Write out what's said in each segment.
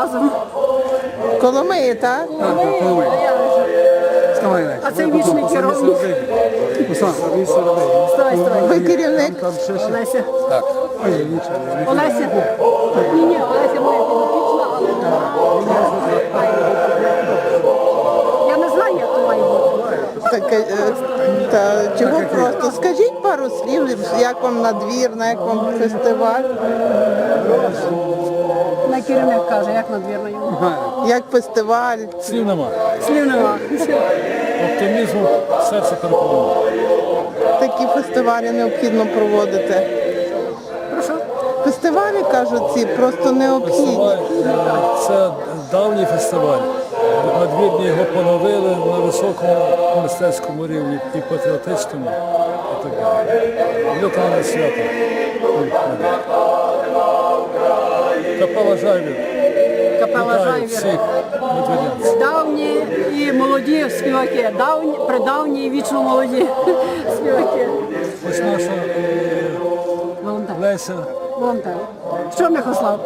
разом. Коломиї, так? А це вічний керівник. Вставай, вставай. Ви керівник? Олеся. Так. Олеся. Ні, ні, Олеся моя підопічна, але я не знаю, як то має бути. Так, е, та, чого просто? Скажіть пару слів, як вам надвірна, як вам фестиваль, На керівник каже, як надвірно йому. як фестиваль. Слів нема. Слів нема. Оптимізму серце переповнено. Такі фестивалі необхідно проводити. Прошу. Фестивалі, кажуть, ці просто необхідні. Фестиваль е, це давній фестиваль. Надвірні його поновили на високому мистецькому рівні і патріотичному, і так далі. Лютане свято. Капела Жайвір. Капела Жайвір. Давні і молоді співаки. Давні, придавні і вічно молоді співаки. Ось наша е, Волонтер. Леся. Волонтер. Що Михослав?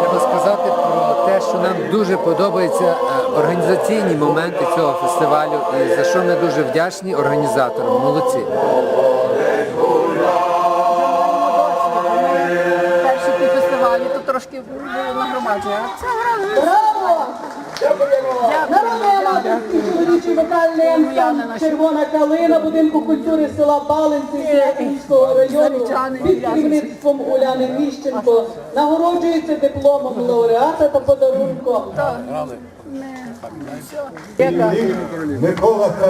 Треба сказати про те, що нам дуже подобаються е, організаційні моменти цього фестивалю, і за що ми дуже вдячні організаторам. Молодці. Трошки було нагромадження. А Це Браво! Народний аматорський чоловічий вокальний ансамбль Червона калина будинку культури села Баленці Сіятинського району. Під керівництвом Уляни Міщенко. Нагороджується дипломом лауреата та подарунком.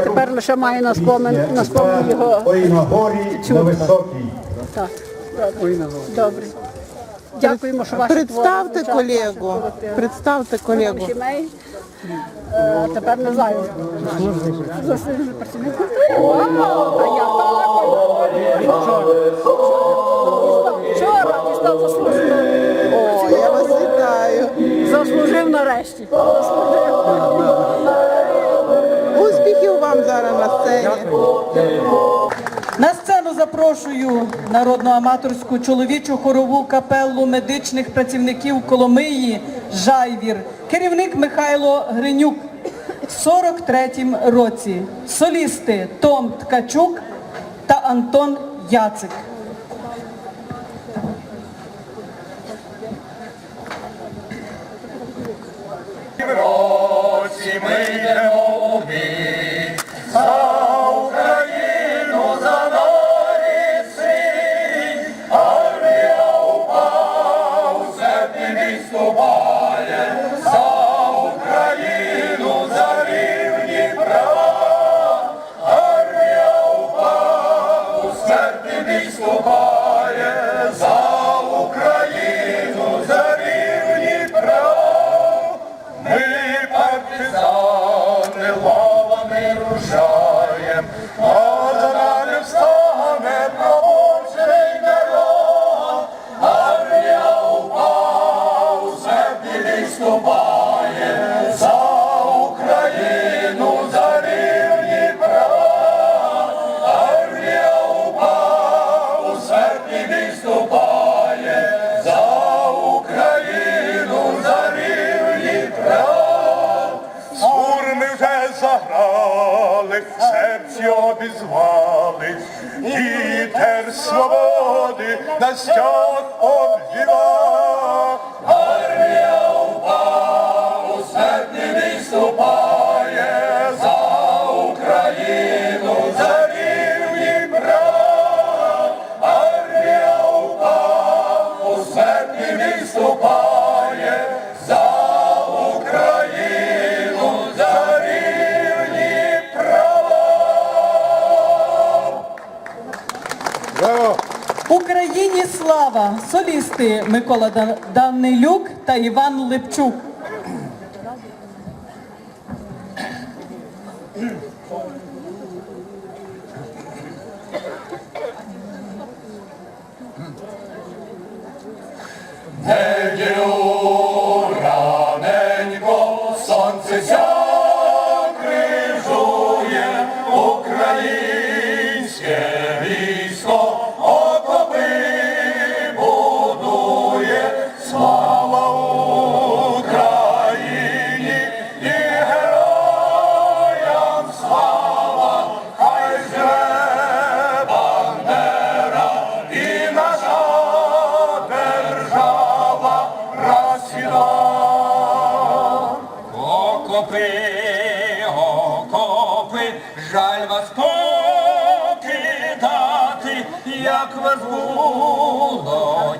тепер лише має на спомин на спомин його. Ой на горі, на високій. Так, добре. Дякуємо, що ваші Представте творі колегу. Представте колегу. Сімей. Е, Тепер не знаю. Заслужений працівник культури. А я так. Вчора дістав заслуженого. О, я вас вітаю. Заслужив нарешті. Заслужив. Успіхів вам зараз на сцені. Запрошую народну аматорську чоловічу хорову капелу медичних працівників Коломиї Жайвір, керівник Михайло Гринюк. В 43-м році солісти Том Ткачук та Антон Яцик. році ми йдемо заграли, в серці обізвались, вітер свободи на стяг обвіва. Слава! Солісти Микола Данилюк та Іван Липчук.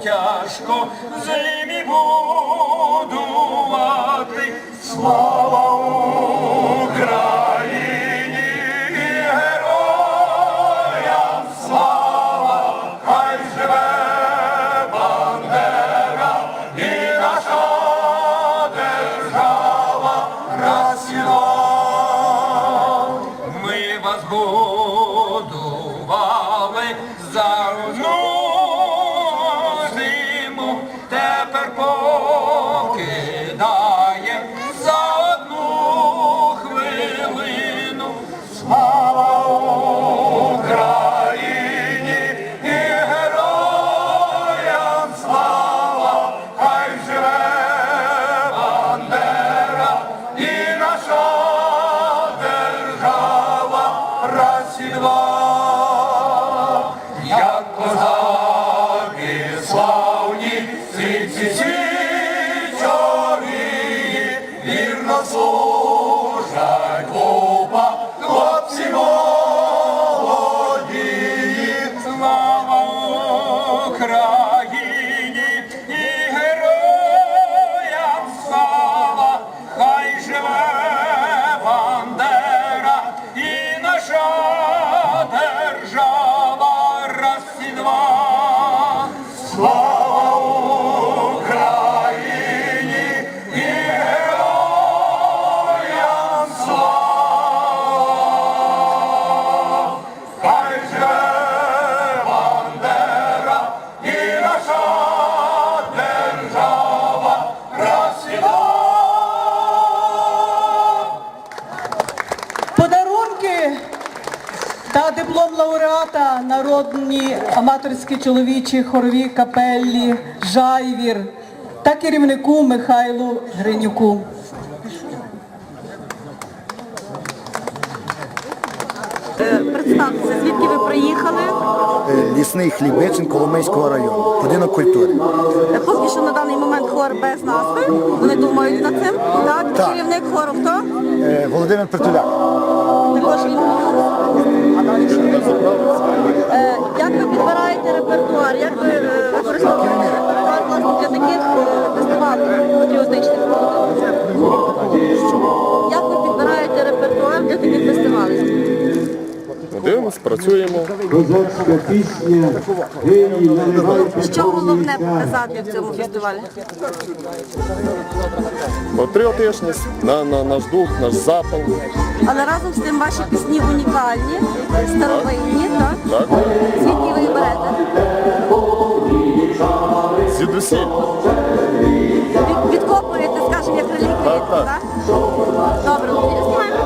Тяжко зимі будувати. Слава Україні Avrupa диплом лауреата народні аматорські чоловічі хорові капеллі Жайвір та керівнику Михайлу Гринюку. Представтеся, звідки ви приїхали? Лісний Хлібичин Коломийського району, будинок культури. Е, Поки що на даний момент хор без назви. Вони думають над цим. Так, Так. керівник хору хто? Е, Володимир Притуляк. Також він. Е, Як ви підбираєте репертуар? Як ви Дивимось, працюємо. Козацька пісня, наливайте Що головне показати в цьому фестивалі? Патріотичність, на, на, наш дух, наш запал. Але разом з тим ваші пісні унікальні, старовинні, так? Так? Звідки ви їх берете? Звідусіль. Від- Відкопуєте, скажімо, як реліквії, Так, так. так? Добре, ну, знімаємо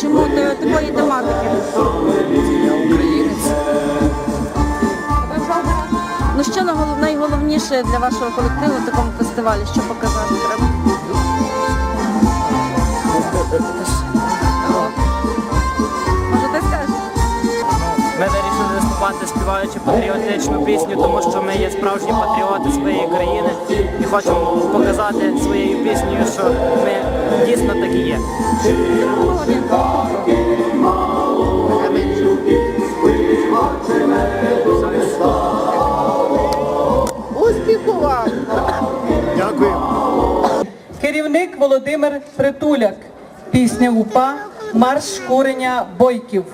чому та- такої тематики? Ну що найголовніше для вашого колективу в такому фестивалі? Що показати треба? Співаючи патріотичну пісню, тому що ми є справжні патріоти своєї країни і хочемо показати своєю піснею, що ми дійсно такі є. Успіху вам! Дякую. Керівник Володимир Притуляк. Пісня УПА Марш куреня бойків.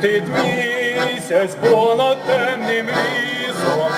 Світить місяць понад темним лісом,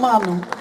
за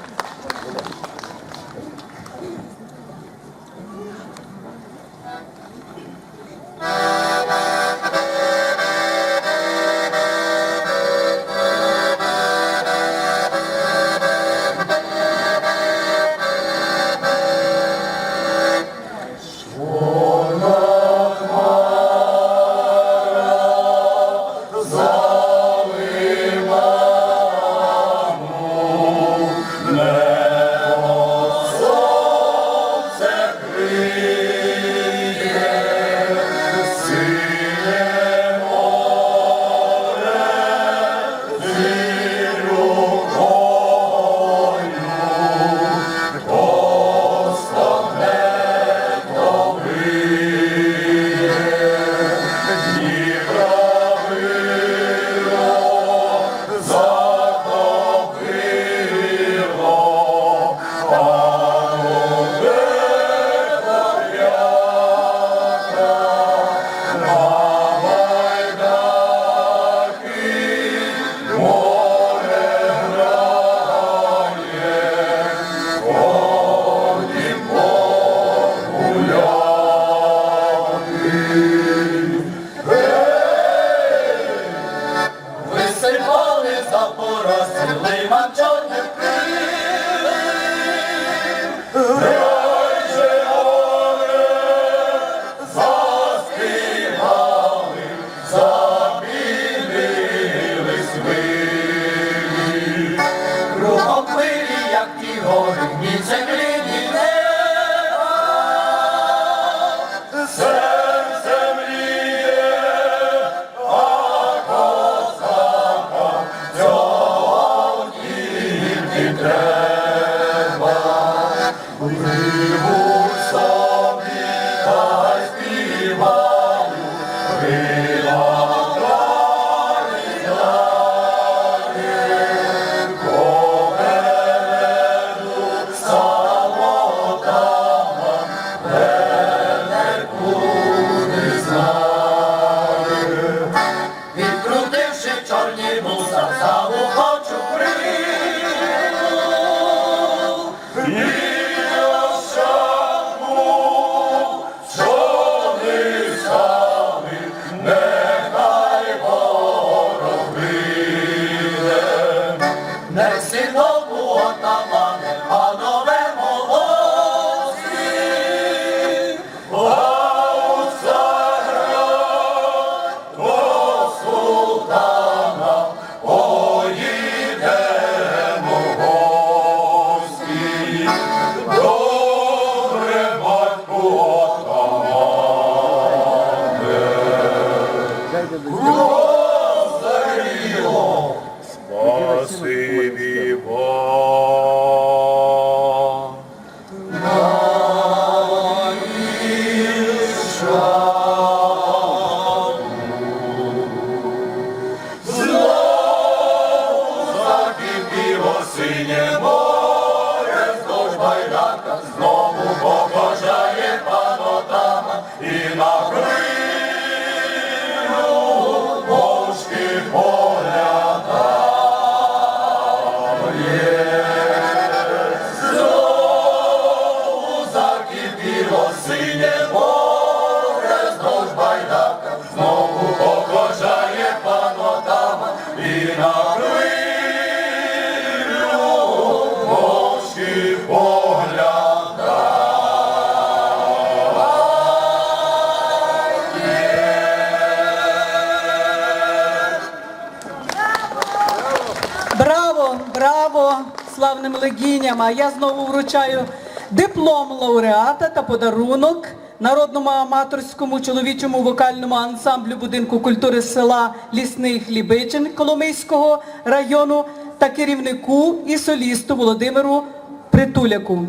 легіням. А я знову вручаю диплом лауреата та подарунок народному аматорському чоловічому вокальному ансамблю будинку культури села Лісний Хлібичин Коломийського району та керівнику і солісту Володимиру Притуляку.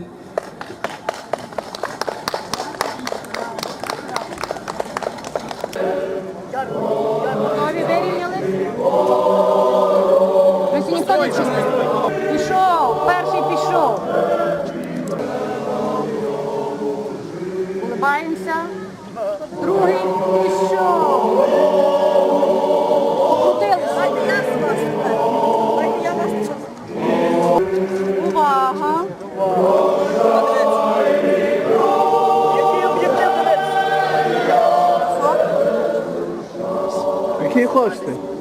keyifli açtı.